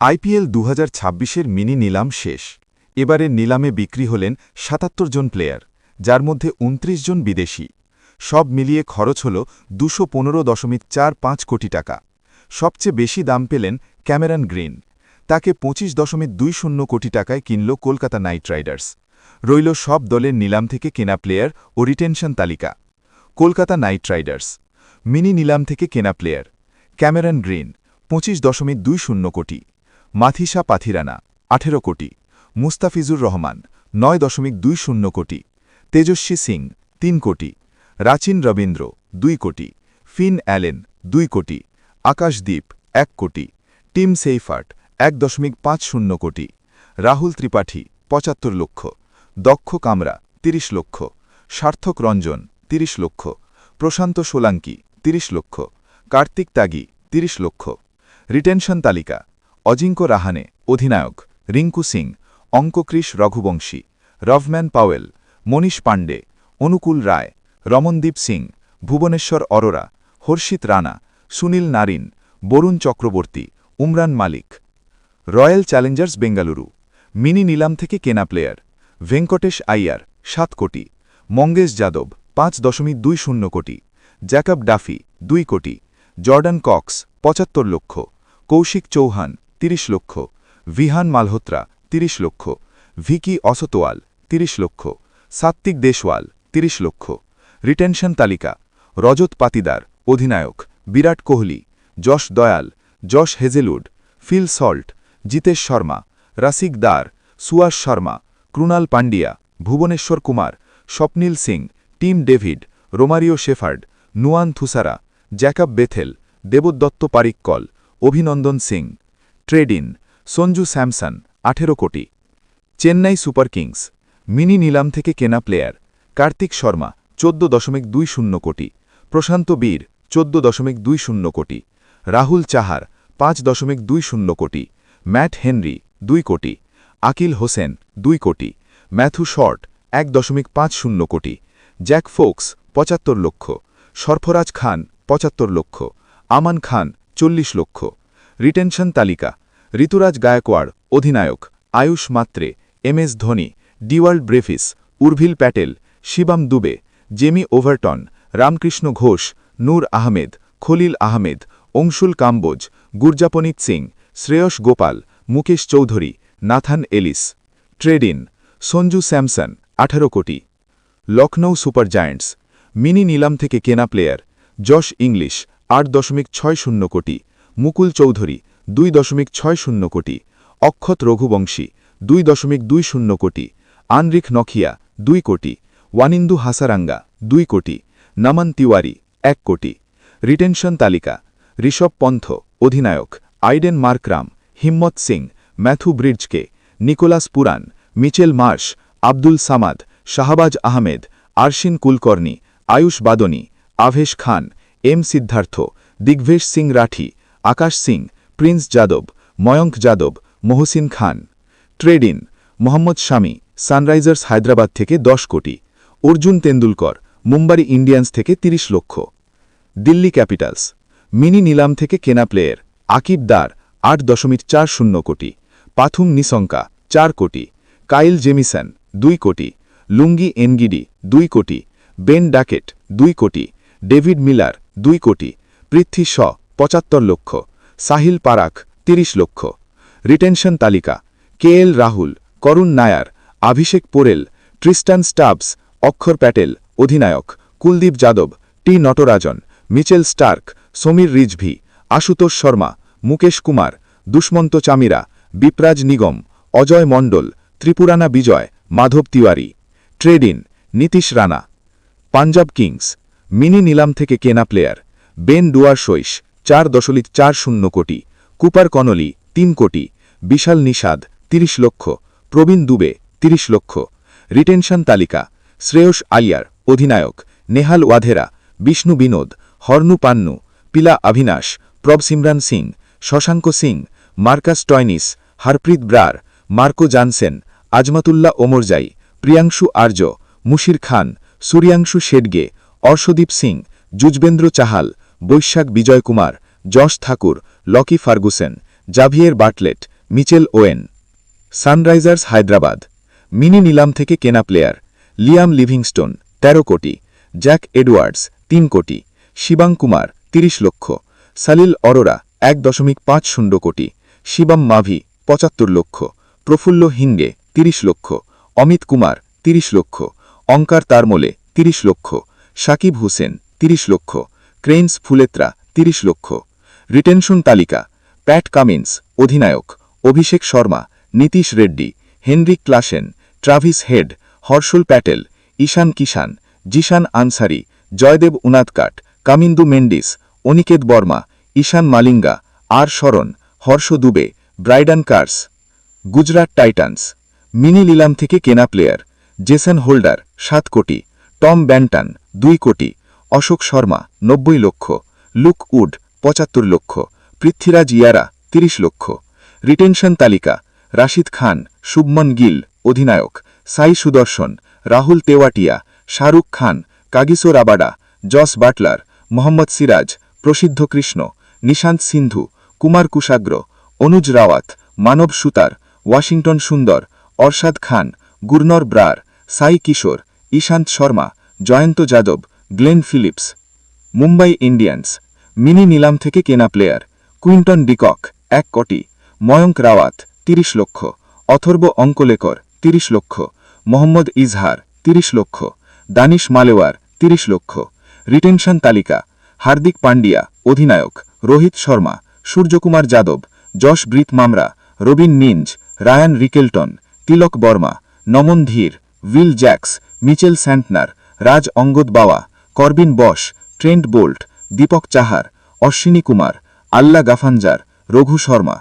IPL দু হাজার mini নিলাম শেষ। এবারের নিলামে বিক্রি হলেন সাতাত্তর জন প্লেয়ার, যার মধ্যে ২৯ জন বিদেশি। সব মিলিয়ে খরচ হল দুশো পনেরো দশমিক চার পাঁচ কোটি টাকা। সবচেয়ে বেশি দাম পেলেন ক্যামেরন গ্রিন। তাকে পঁচিশ দশমিক দুই শূন্য কোটি টাকায় কিনল কলকাতা নাইট রাইডার্স। রইল সব দলের নিলাম থেকে কেনা প্লেয়ার ও রিটেনশন তালিকা। Kolkata night Riders. মিনি নিলাম থেকে কেনা প্লেয়ার ক্যামেরন গ্রিন, পঁচিশ দশমিক দুই শূন্য কোটি। মাথিসা পাথিরানা, আঠেরো কোটি। মুস্তাফিজুর রহমান, নয় দশমিক দুই শূন্য কোটি। তেজস্বী সিং, তিন কোটি। রাচিন রবীন্দ্র, দুই কোটি। ফিন অ্যালেন, দুই কোটি। আকাশদ্বীপ এক কোটি। টিম সেইফার্ট, এক দশমিক পাঁচ শূন্য কোটি। রাহুল ত্রিপাঠী, পঁচাত্তর লক্ষ। দক্ষ কামরা, তিরিশ লক্ষ। সার্থক রঞ্জন, তিরিশ লক্ষ। প্রশান্ত সোলাঙ্কি, তিরিশ লক্ষ। কার্তিক তাগি, তিরিশ লক্ষ। রিটেনশন তালিকা অজিঙ্ক রাহানে, অধিনায়ক, Rinku Singh Angkrish Raghuvanshi, Rovman Powell, Manish Pandey, Anukul Roy, Ramandeep Singh, Bhuvneshwar Arora, Harshit Rana, Sunil Narine, Varun Chakravarthy, Umran Malik. Royal challengers Bengaluru, mini নিলাম থেকে কেনা প্লেয়ার, ভেঙ্কটেশ আইয়ার, সাত কোটি, মঙ্গেশ যাদব, পাঁচ দশমিক দুই শূন্য কোটি, জ্যাকব ডাফি, দুই কোটি, জর্ডান কক্স, পঁচাত্তর লক্ষ, কৌশিক চৌহান তিরিশ লক্ষ। ভিহান মালহোত্রা, তিরিশ লক্ষ। ভিকি অসতোয়াল, তিরিশ লক্ষ। সাত্বিক দেশওয়াল, তিরিশ লক্ষ। রিটেনশন তালিকা, রজত পাতিদার, অধিনায়ক, Virat Kohli, Yash Dayal, Josh Hazlewood Phil Salt, Jitesh Sharma, Rasikh Dar, Suyash Sharma Krunal Pandya Bhuvneshwar Kumar, Swapnil Singh, Tim David, Romario Shepherd, Nuwan Thushara, Jacob Bethell, Debdutta Padikkal, Abhinandan Singh. Trade in Sanju Samson, আঠেরো কোটি। Chennai super Kings, mini নিলাম থেকে কেনা player, Kartik Sharma, চোদ্দ দশমিক দুই শূন্য কোটি। প্রশান্ত বীর, চোদ্দ দশমিক দুই শূন্য কোটি। রাহুল চাহার, পাঁচ দশমিক দুই শূন্য কোটি। ম্যাট হেনরি, দুই কোটি। আকিল হোসেন, দুই কোটি। ম্যাথু শর্ট, এক দশমিক পাঁচ শূন্য কোটি। জ্যাক ফোক্স, পঁচাত্তর লক্ষ। সরফরাজ খান, পঁচাত্তর লক্ষ। আমান খান, চল্লিশ লক্ষ। রিটেনশন তালিকা ঋতুরাজ গায়কওয়াড়, অধিনায়ক, Ayush Mhatre, M S Dhoni, Dewald Brevis, Urvil Patel, Shivam Dube, Jamie Overton, Ramakrishna Ghosh, Noor Ahmad, Khaleel Ahmed, Anshul Kamboj, Gurjapneet Singh, Shreyas Gopal, Mukesh Choudhary, Nathan Ellis. Trade in Sanju Samson, আঠারো কোটি। Lucknow super giants, mini নিলাম থেকে কেনা player, যশ English, আট দশমিক ছয় শূন্য কোটি। মুকুল চৌধুরী দুই দশমিক ছয় শূন্য কোটি, অক্ষত রঘুবংশী দুই দশমিক দুই শূন্য কোটি, আনরিখ নখিয়া দুই কোটি, ওয়ানিন্দু হাসারাঙ্গা দুই কোটি, নমন তিওয়ারি এক কোটি, রিটেনশন তালিকা, ঋষভ পন্থ, অধিনায়ক, Aiden Markram Himmat Singh, Matthew Breetzke Nicholas Pooran, Mitchell Marsh, Abdul Samad, Shahbaz Ahmed, Arshin Kulkarni, Ayush Badoni, Avesh Khan, M Siddharth, Digvesh Singh Rathi, Akash Singh Prince Yadav Mayank Yadav, Mohsin Khan. Trade in, Mohammed Shami, sunrisers Hyderabad থেকে দশ কোটি। Arjun Tendulkar, Mumbai Indians থেকে ৩০ লক্ষ। Delhi Capitals, mini নিলাম থেকে কেনা player, Akib দার, আট দশমিক চার শূন্য কোটি। পাথুম নিসঙ্কা চার কোটি। কাইল জেমিসন, দুই কোটি। লুঙ্গি এনগিডি, দুই কোটি। বেন ডাকেট, দুই কোটি। ডেভিড মিলার, দুই কোটি। পৃথ্বী শ, পঁচাত্তর লক্ষ। সাহিল পারাক ৩০ লক্ষ। রিটেনশন তালিকা, K L Rahul, Karun Nair, Abhishek Porel, Tristan Stubbs, Axar Patel, অধিনায়ক, Kuldeep Yadav, T Natarajan, Mitchell Starc, Sameer Rizvi, Ashutosh Sharma, Mukesh Kumar, Dushmantha Chameera, Vipraj Nigam, Ajay Mandal, Tripurana Vijay, Madhav Tiwari. Trade in, Nitish Rana. Punjab kings, mini নিলাম থেকে কেনা player, Ben ডুয়ার সৈশ চার দশমিক চার শূন্য কোটি, Cooper Connolly তিন কোটি, বিশাল নিষাদ ৩০ লক্ষ, প্রবীণ দুবে ৩০ লক্ষ, রিটেনশন তালিকা শ্রেয়স আলিয়ার, অধিনায়ক Nehal Wadhera, Vishnu Vinod, Harnoor Pannu, Pyla Avinash Prabhsimran Singh, Shashank Singh, Marcus Stoinis, Harpreet Brar, Marco Jansen, Azmatullah Omarzai, Priyansh Arya, Musheer Khan, Suryansh Shedge, Arshdeep Singh, Yuzvendra Chahal Vyshak Vijay Kumar Yash Thakur, Lockie Ferguson, Xavier Bartlett, Mitchell Owen, sunrisers Hyderabad, mini নিলাম থেকে কেনা player, Liam Livingstone ১৩ কোটি, Jack Edwards, তিন কোটি, শিবাং কুমার ৩০ লক্ষ, সালিল অরোরা, এক দশমিক পাঁচ শূন্য কোটি, শিবাম মাভি, পঁচাত্তর লক্ষ, প্রফুল্ল হিঙ্গে ৩০ লক্ষ, অমিত কুমার ৩০ লক্ষ, অঙ্কার তারমলে ৩০ লক্ষ, সাকিব হুসেন ৩০ লক্ষ ক্রেন্স ফুলেত্রা ৩০ লক্ষ। রিটেনশন তালিকা, প্যাট কামিন্স, অধিনায়ক, Abhishek Sharma, Nitish Reddy Heinrich Klaasen, Travis Head, Harshal Patel, Ishan Kishan, Zeeshan Ansari, Jaydev Unadkat, Kamindu Mendis, Aniket Verma, Eshan Malinga, R Smaran, Harsh Dubey, Brydon Carse. Gujarat titans, mini লিলাম থেকে কেনা player, Jason holder, সাত কোটি, Tom ব্যান্টান, দুই কোটি অশোক শর্মা, নব্বই লক্ষ, look would, পঁচাত্তর লক্ষ, পৃথ্বীরাজ ইয়ারা, তিরিশ লক্ষ। রিটেনশন তালিকা, রাশিদ খান, শুভমন গিল, অধিনায়ক। Sai Sudharsan, Rahul Tewatia, Shahrukh Khan, Kagiso Rabada, Jos Buttler, Mohammed Siraj, Prasidh Krishna, Nishant সিন্ধু, কুমার কুশাগ্র, অনুজ রাওয়াত, মানব সুতার, ওয়াশিংটন সুন্দর, অরশাদ Khan, Gurnoor Brar, Sai Kishore, Ishant Sharma, Jayant Yadav Glenn Phillips, Mumbai Indians, mini নিলাম থেকে কেনা player, Quinton de Kock, এক কোটি ময়ঙ্ক রাওয়াত, তিরিশ লক্ষ, অথর্ব অঙ্কলেকর, তিরিশ লক্ষ, মোহাম্মদ ইজহার, তিরিশ লক্ষ, দানিশ মালেওয়ার, তিরিশ লক্ষ, রিটেনশন তালিকা, হার্দিক পান্ডিয়া অধিনায়ক, Rohit Sharma, Suryakumar Yadav, Jasprit Bumrah, Robin Minz Ryan Rickelton, Tilak Varma, Naman Dhir, Will Jacks, Mitchell Santner, Raj Angad Bawa Corbin Bosch Trent Boult, Deepak Chahar, Ashwani Kumar, Allah গাফানজার, Raghu Sharma.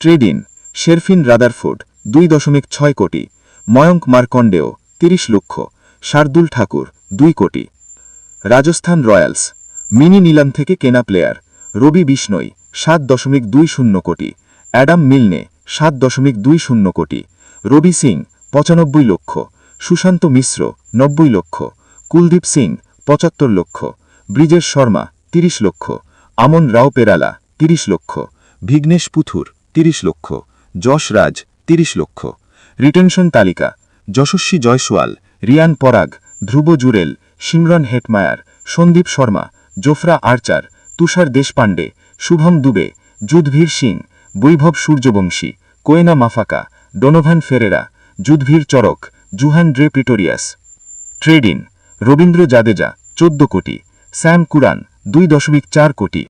Trade in Sherfane Rutherford দুই দশমিক ছয় কোটি। ময়ঙ্ক মার্কণ্ডেয়, তিরিশ লক্ষ। শার্দুল ঠাকুর, দুই কোটি। Rajasthan Royals, mini নিলাম থেকে কেনা প্লেয়ার, রবি বিষ্ণই, সাত দশমিক দুই শূন্য কোটি। অ্যাডাম মিলনে, সাত দশমিক দুই শূন্য কোটি। রবি সিং, পঁচানব্বই লক্ষ। সুশান্ত মিশ্র, নব্বই লক্ষ। কুলদীপ সিং পঁচাত্তর লক্ষ, ব্রিজেশ শর্মা তিরিশ লক্ষ, আমন রাও পেরালা তিরিশ লক্ষ ভিগ্নেশ পুথুর তিরিশ লক্ষ, যশ রাজ তিরিশ লক্ষ, রিটেনশন তালিকা, Yashasvi Jaiswal, Riyan Parag, Dhruv Jurel, Shimron Hetmyer, Sandeep Sharma, Jofra Archer, Tushar Deshpande, Shubham Dubey Yudhvir Singh, Vaibhav Suryavanshi, Kwena Maphaka, Donovan Ferreira Yudhvir Charak, Lhuandre Pretorius. Trade in Ravindra Jadeja চোদ্দ কোটি Sam কুরান দুই দশমিক চার কোটি।